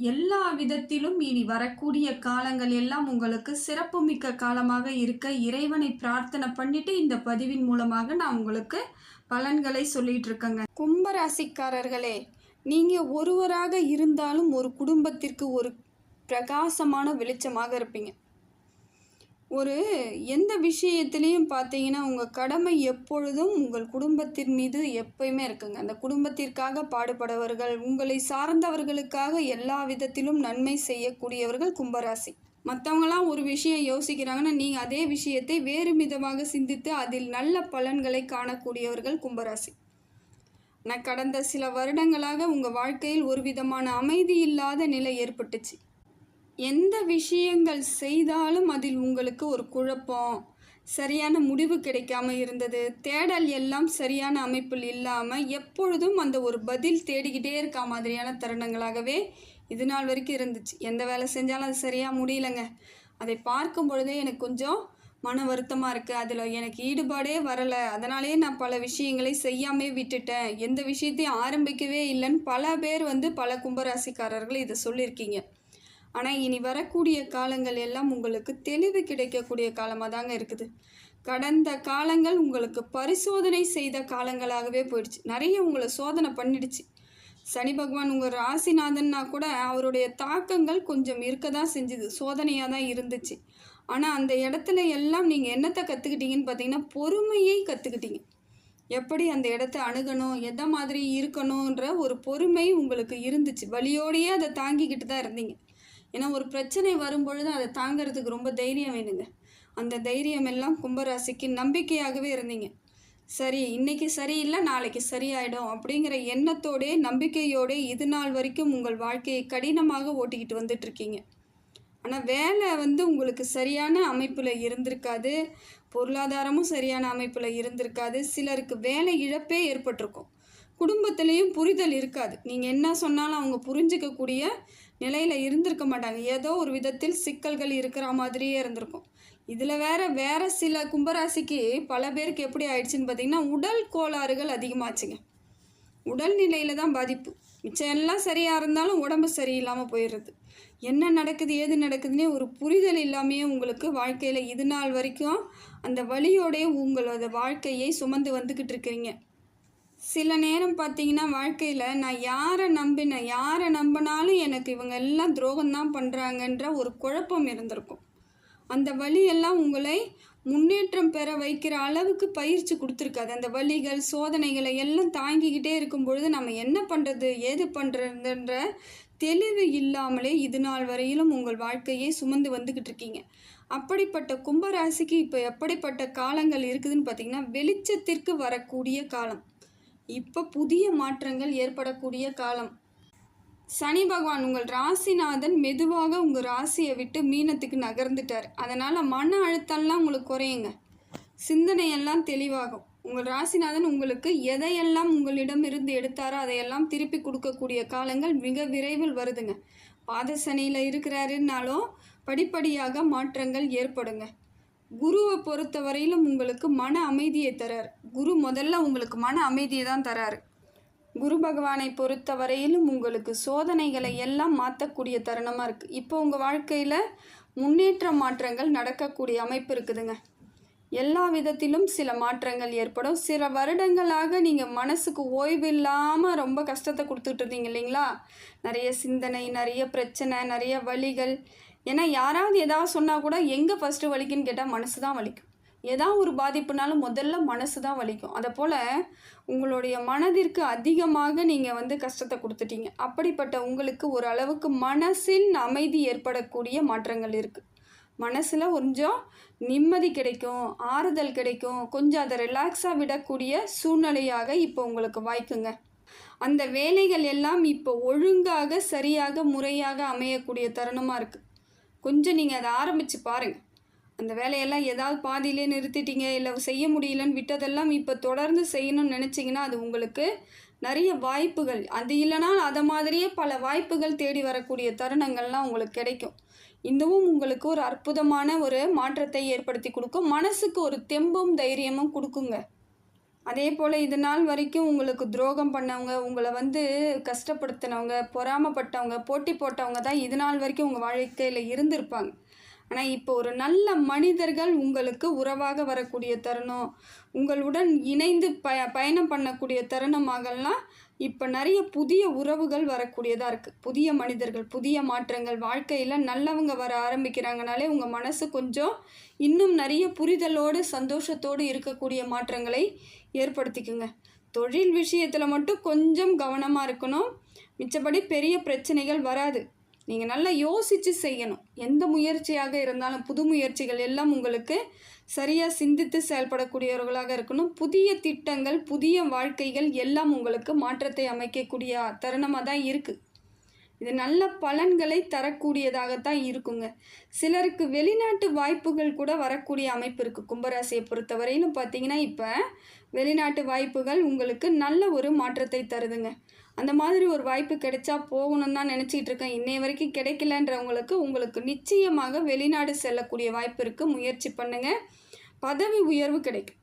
எல்லா விதத்திலும் இனி வரக்கூடிய காலங்கள் எல்லாம் உங்களுக்கு சிறப்புமிக்க காலமாக இருக்க இறைவனை பிரார்த்தனை பண்ணிட்டு இந்த பதிவின் மூலமாக நான் உங்களுக்கு பலன்களை சொல்லிட்டு இருக்கேங்க. கும்பராசிக்காரர்களே நீங்கள் ஒருவராக இருந்தாலும் ஒரு குடும்பத்திற்கு ஒரு பிரகாசமான வெளிச்சமாக இருப்பீங்க. ஒரு எந்த விஷயத்துலேயும் பார்த்தீங்கன்னா உங்கள் கடமை எப்பொழுதும் உங்கள் குடும்பத்தின் மீது எப்பயுமே இருக்குங்க. அந்த குடும்பத்திற்காக பாடுபடவர்கள் உங்களை சார்ந்தவர்களுக்காக எல்லா விதத்திலும் நன்மை செய்யக்கூடியவர்கள் கும்பராசி. மற்றவங்களாம் ஒரு விஷயம் யோசிக்கிறாங்கன்னா நீங்கள் அதே விஷயத்தை வேறு விதமாக சிந்தித்து அதில் நல்ல பலன்களை காணக்கூடியவர்கள் கும்பராசி. நான் கடந்த சில வருடங்களாக உங்கள் வாழ்க்கையில் ஒரு விதமான அமைதி இல்லாத நிலை ஏற்பட்டுச்சு. எந்த விஷயங்கள் செய்தாலும் அதில் உங்களுக்கு ஒரு குழப்பம். சரியான முடிவு கிடைக்காம இருந்தது. தேடல் எல்லாம் சரியான அமைப்பில் இல்லாமல் எப்பொழுதும் அந்த ஒரு பதில் தேடிக்கிட்டே இருக்க மாதிரியான தருணங்களாகவே இது நாள் வரைக்கும் இருந்துச்சு. எந்த வேலை செஞ்சாலும் அது சரியாக முடியலங்க. அதை பார்க்கும் பொழுதே எனக்கு கொஞ்சம் மன வருத்தமாக இருக்குது அதில் எனக்கு ஈடுபாடே வரலை. அதனாலேயே நான் பல விஷயங்களை செய்யாமே விட்டுட்டேன். எந்த விஷயத்தையும் ஆரம்பிக்கவே இல்லைன்னு பல பேர் வந்து பல கும்பராசிக்காரர்கள் இதை சொல்லியிருக்கீங்க. ஆனால் இனி வரக்கூடிய காலங்கள் எல்லாம் உங்களுக்கு தெளிவு கிடைக்கக்கூடிய காலமாக தாங்க இருக்குது. கடந்த காலங்கள் உங்களுக்கு பரிசோதனை செய்த காலங்களாகவே போயிடுச்சு. நிறைய உங்களை சோதனை பண்ணிடுச்சு. சனி பகவான் உங்கள் ராசிநாதன்னா கூட அவருடைய தாக்கங்கள் கொஞ்சம் இருக்க தான் செஞ்சுது. சோதனையாக தான் இருந்துச்சு. ஆனால் அந்த இடத்துல எல்லாம் நீங்கள் என்னத்தை கற்றுக்கிட்டீங்கன்னு பார்த்தீங்கன்னா பொறுமையை கற்றுக்கிட்டீங்க எப்படி அந்த இடத்த அணுகணும் எந்த மாதிரி இருக்கணுன்ற ஒரு பொறுமை உங்களுக்கு இருந்துச்சு. வழியோடையே அதை தாங்கிக்கிட்டு தான் இருந்தீங்க. ஏன்னா ஒரு பிரச்சனை வரும்பொழுது அதை தாங்கிறதுக்கு ரொம்ப தைரியம் வேணுங்க. அந்த தைரியம் எல்லாம் கும்பராசிக்கு நம்பிக்கையாகவே இருந்தீங்க. சரி இன்னைக்கு சரியில்லை நாளைக்கு சரியாயிடும் அப்படிங்கிற எண்ணத்தோடே நம்பிக்கையோடே இது நாள் வரைக்கும் உங்கள் வாழ்க்கையை கடினமாக ஓட்டிக்கிட்டு வந்துட்டு இருக்கீங்க ஆனால் வேலை வந்து உங்களுக்கு சரியான அமைப்பில் இருந்திருக்காது. பொருளாதாரமும் சரியான அமைப்பில் இருந்திருக்காது. சிலருக்கு வேலை இழப்பே ஏற்பட்டிருக்கும். குடும்பத்திலையும் புரிதல் இருக்காது. நீங்கள் என்ன சொன்னாலும் அவங்க புரிஞ்சிக்கக்கூடிய நிலையில் இருந்திருக்க மாட்டாங்க. ஏதோ ஒரு விதத்தில் சிக்கல்கள் இருக்கிற மாதிரியே இருந்திருக்கும். இதில் வேற வேற சில கும்பராசிக்கு பல பேருக்கு எப்படி ஆயிடுச்சுன்னு பார்த்தீங்கன்னா உடல் கோளாறுகள் அதிகமாச்சுங்க. உடல் நிலையில் தான் பாதிப்பு. மிச்சம் எல்லாம் சரியாக இருந்தாலும் உடம்பு சரியில்லாமல் போயிடுறது. என்ன நடக்குது ஏது நடக்குதுன்னே ஒரு புரிதல் இல்லாமையே உங்களுக்கு வாழ்க்கையில் இது நாள் வரைக்கும் அந்த வழியோடைய உங்களோட வாழ்க்கையை சுமந்து வந்துக்கிட்டு இருக்கிறீங்க. சில நேரம் பார்த்தீங்கன்னா வாழ்க்கையில் நான் யாரை நம்பினேன் யாரை நம்பினாலும் எனக்கு இவங்க எல்லாம் துரோகம்தான் பண்ணுறாங்கன்ற ஒரு குழப்பம் இருந்திருக்கும். அந்த வழியெல்லாம் உங்களை முன்னேற்றம் பெற வைக்கிற அளவுக்கு பயிற்சி கொடுத்துருக்காது. அந்த வழிகள் சோதனைகளை எல்லாம் தாங்கிக்கிட்டே இருக்கும் பொழுது நம்ம என்ன பண்ணுறது ஏது பண்ணுறதுன்ற தெளிவு இல்லாமலே இது நாள் வரையிலும் உங்கள் வாழ்க்கையை சுமந்து வந்துக்கிட்டு இருக்கீங்க. அப்படிப்பட்ட கும்பராசிக்கு இப்போ எப்படிப்பட்ட காலங்கள் இருக்குதுன்னு பார்த்தீங்கன்னா வெளிச்சத்திற்கு வரக்கூடிய காலம். இப்போ புதிய மாற்றங்கள் ஏற்படக்கூடிய காலம். சனி பகவான் உங்கள் ராசிநாதன் மெதுவாக உங்கள் ராசியை விட்டு மீனத்துக்கு நகர்ந்துட்டார். அதனால் மன அழுத்தம்லாம் உங்களுக்கு குறையுங்க. சிந்தனையெல்லாம் தெளிவாகும். உங்கள் ராசிநாதன் உங்களுக்கு எதையெல்லாம் உங்களிடம் இருந்து எடுத்தாரோ அதையெல்லாம் திருப்பி கொடுக்கக்கூடிய காலங்கள் மிக விரைவில் வருதுங்க. பாத சனியில் இருக்கிறாருன்னாலும் படிப்படியாக மாற்றங்கள் ஏற்படுங்க. குருவை பொறுத்த வரையிலும் உங்களுக்கு மன அமைதியை தரார். குரு முதல்ல உங்களுக்கு மன அமைதியை தான் தராரு. குரு பகவானை பொறுத்த வரையிலும் உங்களுக்கு சோதனைகளை எல்லாம் மாற்றக்கூடிய தருணமாக இருக்குது இப்போ உங்கள் வாழ்க்கையில் முன்னேற்ற மாற்றங்கள் நடக்கக்கூடிய அமைப்பு இருக்குதுங்க. எல்லா விதத்திலும் சில மாற்றங்கள் ஏற்படும். சில வருடங்களாக நீங்கள் மனசுக்கு ஓய்வு இல்லாமல் ரொம்ப கஷ்டத்தை கொடுத்துட்டு இருந்தீங்க இல்லைங்களா? நிறைய சிந்தனை நிறைய பிரச்சனை நிறைய வழிகள். ஏன்னா யாராவது ஏதாவது சொன்னால் கூட எங்கே ஃபஸ்ட்டு வலிக்குன்னு கேட்டால் மனசு தான் வலிக்கும். ஏதாவது ஒரு பாதிப்புனாலும் முதல்ல மனசு தான் வலிக்கும். அதை போல் உங்களுடைய மனதிற்கு அதிகமாக நீங்கள் வந்து கஷ்டத்தை கொடுத்துட்டீங்க. அப்படிப்பட்ட உங்களுக்கு ஒரு அளவுக்கு அமைதி ஏற்படக்கூடிய மாற்றங்கள் இருக்குது மனசில் கொஞ்சம் நிம்மதி கிடைக்கும் ஆறுதல் கிடைக்கும். கொஞ்சம் அதை ரிலாக்ஸாக விடக்கூடிய சூழ்நிலையாக இப்போ உங்களுக்கு வாய்க்குங்க. அந்த வேலைகள் எல்லாம் இப்போ ஒழுங்காக சரியாக முறையாக அமையக்கூடிய தருணமாக இருக்குது கொஞ்சம் நீங்கள் அதை ஆரம்பித்து பாருங்கள் அந்த வேலையெல்லாம் ஏதாவது பாதியிலே நிறுத்திட்டீங்க இல்லை செய்ய முடியலன்னு விட்டதெல்லாம் இப்போ தொடர்ந்து செய்யணும்னு நினச்சிங்கன்னா அது உங்களுக்கு நிறைய வாய்ப்புகள். அது இல்லைனா அதை மாதிரியே பல வாய்ப்புகள் தேடி வரக்கூடிய தருணங்கள்லாம் உங்களுக்கு கிடைக்கும். இதுவும் உங்களுக்கு ஒரு அற்புதமான ஒரு மாற்றத்தை ஏற்படுத்தி கொடுக்கும். மனசுக்கு ஒரு தெம்பும் தைரியமும் கொடுக்குங்க. அதே போல் இது நாள் வரைக்கும் உங்களுக்கு துரோகம் பண்ணவங்க உங்களை வந்து கஷ்டப்படுத்தினவங்க பொறாமப்பட்டவங்க போட்டி போட்டவங்க தான் இது நாள் வரைக்கும் உங்கள் வாழ்க்கையில் இருந்திருப்பாங்க. ஆனால் இப்போ ஒரு நல்ல மனிதர்கள் உங்களுக்கு உறவாக வரக்கூடிய தருணம் உங்களுடன் இணைந்து ப பயணம் பண்ணக்கூடிய தருணமாகலாம் இப்போ நிறைய புதிய உறவுகள் வரக்கூடியதாக இருக்குது புதிய மனிதர்கள் புதிய மாற்றங்கள். வாழ்க்கையில் நல்லவங்க வர ஆரம்பிக்கிறாங்கனாலே உங்கள் மனசு கொஞ்சம் இன்னும் நிறைய புரிதலோடு சந்தோஷத்தோடு இருக்கக்கூடிய மாற்றங்களை ஏற்படுத்திக்குங்க. தொழில் விஷயத்தில் மட்டும் கொஞ்சம் கவனமாக இருக்கணும். மிச்சப்படி பெரிய பிரச்சனைகள் வராது. நீங்கள் நல்லா யோசித்து செய்யணும். எந்த முயற்சியாக இருந்தாலும் புது முயற்சிகள் எல்லாம் உங்களுக்கு சரியாக சிந்தித்து செயல்படக்கூடியவர்களாக இருக்கணும். புதிய திட்டங்கள் புதிய வாழ்க்கைகள் எல்லாம் உங்களுக்கு மாற்றத்தை அமைக்கக்கூடிய தருணமாக தான் இருக்குது இது நல்ல பலன்களை தரக்கூடியதாகத்தான் இருக்குங்க. சிலருக்கு வெளிநாட்டு வாய்ப்புகள் கூட வரக்கூடிய அமைப்பு இருக்குது கும்பராசியை பொறுத்தவரையிலும் பார்த்தீங்கன்னா இப்போ வெளிநாட்டு வாய்ப்புகள் உங்களுக்கு நல்ல ஒரு மாற்றத்தை தருதுங்க. அந்த மாதிரி ஒரு வாய்ப்பு கிடைச்சா போகணும்னு தான் நினச்சிட்டு இருக்கேன். இன்னைய வரைக்கும் கிடைக்கலன்றவங்களுக்கு உங்களுக்கு நிச்சயமாக வெளிநாடு செல்லக்கூடிய வாய்ப்பு இருக்குது முயற்சி பண்ணுங்கள் பதவி உயர்வு கிடைக்கும்.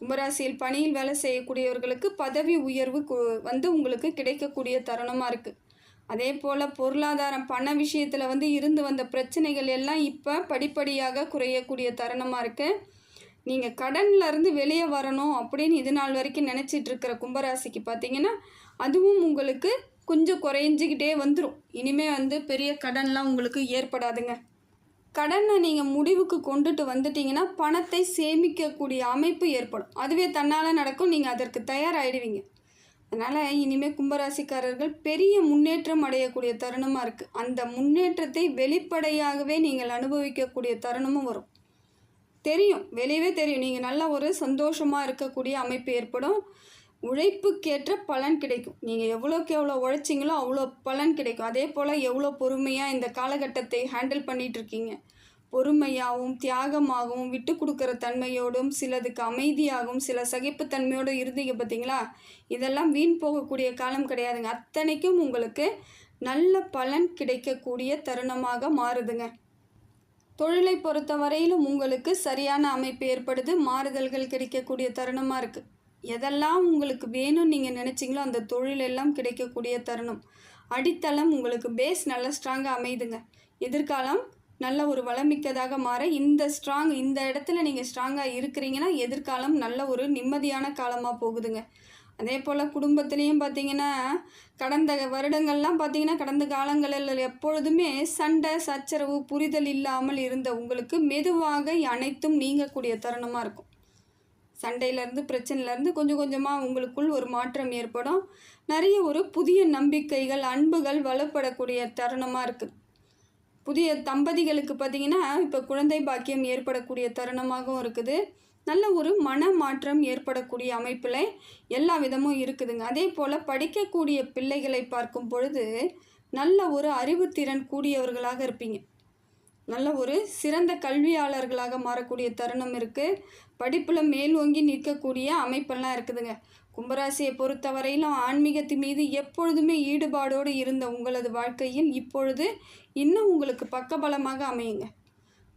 கும்பராசியில் பணியில் வேலை செய்யக்கூடியவர்களுக்கு பதவி உயர்வு வந்து உங்களுக்கு கிடைக்கக்கூடிய தருணமாக இருக்குது அதே போல் பொருளாதாரம் பண விஷயத்தில் வந்து இருந்து வந்த பிரச்சனைகள் எல்லாம் இப்போ படிப்படியாக குறையக்கூடிய தருணமாக இருக்குது நீங்கள் கடன்லேருந்து வெளியே வரணும் அப்படின்னு இது நாள் வரைக்கும் நினச்சிட்டு இருக்கிற கும்பராசிக்கு பார்த்தீங்கன்னா அதுவும் உங்களுக்கு கொஞ்சம் குறைஞ்சிக்கிட்டே வந்துடும் இனிமேல் வந்து பெரிய கடன்லாம் உங்களுக்கு ஏற்படாதுங்க. கடனை நீங்கள் முடிவுக்கு கொண்டுட்டு வந்துட்டீங்கன்னா பணத்தை சேமிக்கக்கூடிய அமைப்பு ஏற்படும். அதுவே தன்னால் நடக்கும். நீங்கள் அதற்கு தயாராகிடுவீங்க அதனால் இனிமேல் கும்பராசிக்காரர்கள் பெரிய முன்னேற்றம் அடையக்கூடிய தருணமாக இருக்குது அந்த முன்னேற்றத்தை வெளிப்படையாகவே நீங்கள் அனுபவிக்கக்கூடிய தருணமும் வரும். தெரியும். வெளியவே தெரியும். நீங்கள் நல்ல ஒரு சந்தோஷமாக இருக்கக்கூடிய அமைப்பு ஏற்படும். உழைப்புக்கேற்ற பலன் கிடைக்கும். நீங்கள் எவ்வளோக்கு எவ்வளோ உழைச்சிங்களோ அவ்வளோ பலன் கிடைக்கும். அதே போல் எவ்வளோ பொறுமையாக இந்த காலகட்டத்தை ஹேண்டில் பண்ணிகிட்ருக்கீங்க பொறுமையாகவும் தியாகமாகவும் விட்டு கொடுக்குற தன்மையோடும் சிலதுக்கு அமைதியாகவும் சில சகிப்புத்தன்மையோடு இருந்தீங்க பார்த்தீங்களா? இதெல்லாம் வீண் போகக்கூடிய காலம் கிடையாதுங்க. அத்தனைக்கும் உங்களுக்கு நல்ல பலன் கிடைக்கக்கூடிய தருணமாக மாறுதுங்க. தொழிலை பொறுத்த வரையிலும் உங்களுக்கு சரியான அமைப்பு ஏற்படுது. மாறுதல்கள் கிடைக்கக்கூடிய தருணமாக இருக்குது எதெல்லாம் உங்களுக்கு வேணும்னு நீங்கள் நினச்சிங்களோ அந்த தொழில் எல்லாம் கிடைக்கக்கூடிய தருணம். அடித்தளம் உங்களுக்கு பேஸ் நல்லா ஸ்ட்ராங்காக அமைதுங்க எதிர்காலம் நல்ல ஒரு வளமிக்கதாக மாற இந்த ஸ்ட்ராங் இந்த இடத்துல நீங்கள் ஸ்ட்ராங்காக இருக்கிறீங்கன்னா எதிர்காலம் நல்ல ஒரு நிம்மதியான காலமாக போகுதுங்க. அதே போல் குடும்பத்துலேயும் பார்த்தீங்கன்னா கடந்த வருடங்கள்லாம் பார்த்தீங்கன்னா கடந்த காலங்களில் எப்பொழுதுமே சண்டை சச்சரவு புரிதல் இல்லாமல் இருந்த உங்களுக்கு மெதுவாக அனைத்தும் நீங்கக்கூடிய தருணமாக இருக்கும். சண்டையிலேருந்து பிரச்சனையிலேருந்து கொஞ்சம் கொஞ்சமாக உங்களுக்குள் ஒரு மாற்றம் ஏற்படும். நிறைய ஒரு புதிய நம்பிக்கைகள் அன்புகள் வளப்படக்கூடிய தருணமாக இருக்குது புதிய தம்பதிகளுக்கு பார்த்திங்கன்னா இப்போ குழந்தை பாக்கியம் ஏற்படக்கூடிய தருணமாகவும் இருக்குது. நல்ல ஒரு மன மாற்றம் ஏற்படக்கூடிய அமைப்பில் எல்லா விதமும் இருக்குதுங்க. அதே போல் படிக்கக்கூடிய பிள்ளைகளை பார்க்கும் பொழுது நல்ல ஒரு அறிவுத்திறன் கூடியவர்களாக இருப்பீங்க. நல்ல ஒரு சிறந்த கல்வியாளர்களாக மாறக்கூடிய தருணம் இருக்குது படிப்பில் மேல்வோங்கி நிற்கக்கூடிய அமைப்பெல்லாம் இருக்குதுங்க. கும்பராசியை பொறுத்தவரையிலும் ஆன்மீகத்தின் மீது எப்பொழுதுமே ஈடுபாடோடு இருந்த உங்களது வாழ்க்கையில் இப்பொழுது இன்னும் உங்களுக்கு பக்கபலமாக அமையுங்க.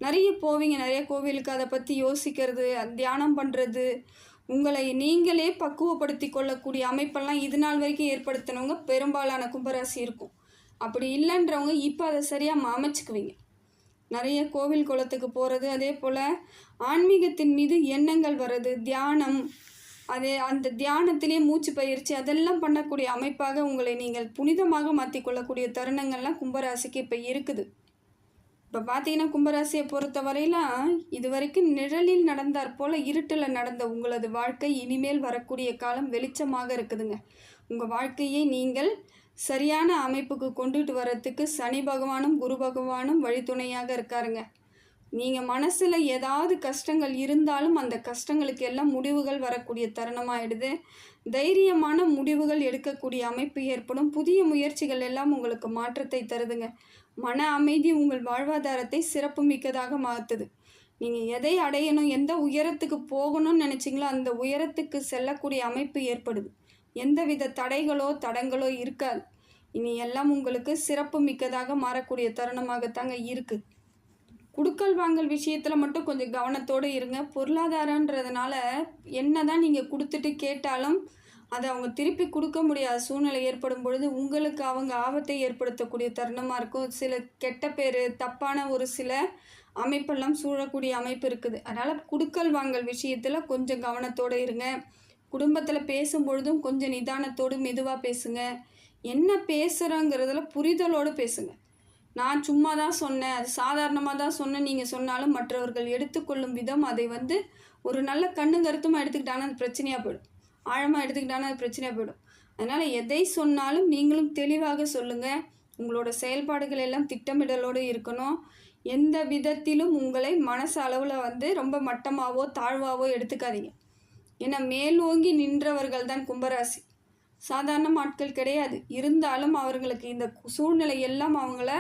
நிறைய போவீங்க. நிறைய கோவிலுக்கு அதை பற்றி யோசிக்கிறது தியானம் பண்ணுறது உங்களை நீங்களே பக்குவப்படுத்தி கொள்ளக்கூடிய அமைப்பெல்லாம் இது நாள் வரைக்கும் ஏற்படுத்தினவங்க பெரும்பாலான கும்பராசி இருக்கும். அப்படி இல்லைன்றவங்க இப்போ அதை சரியாக அமைச்சுக்குவீங்க. நிறைய கோவில் குளத்துக்கு போகிறது அதே போல் ஆன்மீகத்தின் மீது எண்ணங்கள் வர்றது தியானம். அதே அந்த தியானத்திலே மூச்சு பயிற்சி அதெல்லாம் பண்ணக்கூடிய அமைப்பாக உங்களை நீங்கள் புனிதமாக மாற்றிக்கொள்ளக்கூடிய தருணங்கள்லாம் கும்பராசிக்கு இப்போ இருக்குது. இப்போ பார்த்தீங்கன்னா கும்பராசியை பொறுத்த வரையிலாம் இது வரைக்கும் நிழலில் நடந்தார் போல் இருட்டில் நடந்த உங்களது வாழ்க்கை இனிமேல் வரக்கூடிய காலம் வெளிச்சமாக இருக்குதுங்க. உங்கள் வாழ்க்கையை நீங்கள் சரியான அமைப்புக்கு கொண்டுட்டு வரத்துக்கு சனி பகவானும் குரு பகவானும் வழித்துணையாக இருக்காருங்க. நீங்கள் மனசில் ஏதாவது கஷ்டங்கள் இருந்தாலும் அந்த கஷ்டங்களுக்கு எல்லாம் முடிவுகள் வரக்கூடிய தருணமாகிடுது தைரியமான முடிவுகள் எடுக்கக்கூடிய அமைப்பு ஏற்படும். புதிய முயற்சிகள் எல்லாம் உங்களுக்கு மாற்றத்தை தருதுங்க. மன அமைதி உங்கள் வாழ்வாதாரத்தை சிறப்பு மிக்கதாக மாற்றுது நீங்கள் எதை அடையணும் எந்த உயரத்துக்கு போகணும்னு நினச்சிங்களோ அந்த உயரத்துக்கு செல்லக்கூடிய அமைப்பு ஏற்படுது. எந்தவித தடைகளோ தடங்களோ இருக்காது. இனி எல்லாம் உங்களுக்கு சிறப்பு மிக்கதாக மாறக்கூடிய தருணமாகத்தாங்க இருக்குது குடுக்கல் வாங்கல் விஷயத்தில் மட்டும் கொஞ்சம் கவனத்தோடு இருங்க. பொருளாதாரன்றதுனால என்ன தான் நீங்கள் கொடுத்துட்டு கேட்டாலும் அதை அவங்க திருப்பி கொடுக்க முடியாத சூழ்நிலை ஏற்படும் பொழுது உங்களுக்கு அவங்க ஆபத்தை ஏற்படுத்தக்கூடிய தருணமாக இருக்கும். சில கெட்ட பேர் தப்பான ஒரு சில அமைப்பெல்லாம் சூழக்கூடிய அமைப்பு இருக்குது. அதனால் குடுக்கல் வாங்கல் விஷயத்தில் கொஞ்சம் கவனத்தோடு இருங்க. குடும்பத்தில் பேசும்பொழுதும் கொஞ்சம் நிதானத்தோடு மெதுவாக பேசுங்க. என்ன பேசுகிறோங்கிறதுல புரிதலோடு பேசுங்க. நான் சும்மா தான் சொன்னேன். அது சாதாரணமாக தான் சொன்னேன் நீங்கள் சொன்னாலும் மற்றவர்கள் எடுத்துக்கொள்ளும் விதம் அதை வந்து ஒரு நல்ல கண்ணு கருத்துமாக எடுத்துக்கிட்டாங்கன்னா அது பிரச்சனையாக போயிடும். ஆழமாக எடுத்துக்கிட்டாங்கன்னா அது பிரச்சனையாக போயிடும். அதனால் எதை சொன்னாலும் நீங்களும் தெளிவாக சொல்லுங்கள் உங்களோட செயல்பாடுகள் எல்லாம் திட்டமிடலோடு இருக்கணும். எந்த விதத்திலும் உங்களை மனசு அளவில் வந்து ரொம்ப மட்டமாகவோ தாழ்வாகவோ எடுத்துக்காதீங்க. ஏன்னா மேலோங்கி நின்றவர்கள் தான் கும்பராசி. சாதாரண ஆட்கள் கிடையாது. இருந்தாலும் அவர்களுக்கு இந்த சூழ்நிலை எல்லாம் அவங்கள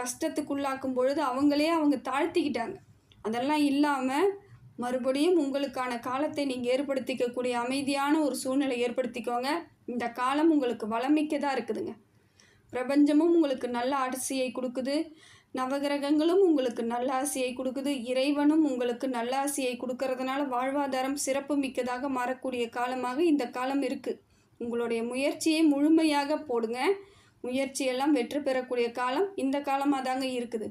கஷ்டத்துக்குள்ளாக்கும் பொழுது அவங்களே அவங்க தாழ்த்திக்கிட்டாங்க. அதெல்லாம் இல்லாமல் மறுபடியும் உங்களுக்கான காலத்தை நீங்கள் ஏற்படுத்திக்கக்கூடிய அமைதியான ஒரு சூழ்நிலை ஏற்படுத்திக்கோங்க. இந்த காலம் உங்களுக்கு வளமிக்கதாக இருக்குதுங்க. பிரபஞ்சமும் உங்களுக்கு நல்ல அரிசியை கொடுக்குது. நவகிரகங்களும் உங்களுக்கு நல்ல ஆசையை கொடுக்குது. இறைவனும் உங்களுக்கு நல்ல ஆசையை கொடுக்கறதுனால வாழ்வாதாரம் சிறப்பு மிக்கதாக மாறக்கூடிய காலமாக இந்த காலம் இருக்குது உங்களுடைய முயற்சியை முழுமையாக போடுங்க. முயற்சியெல்லாம் வெற்றி பெறக்கூடிய காலம் இந்த காலமாக தாங்க இருக்குது.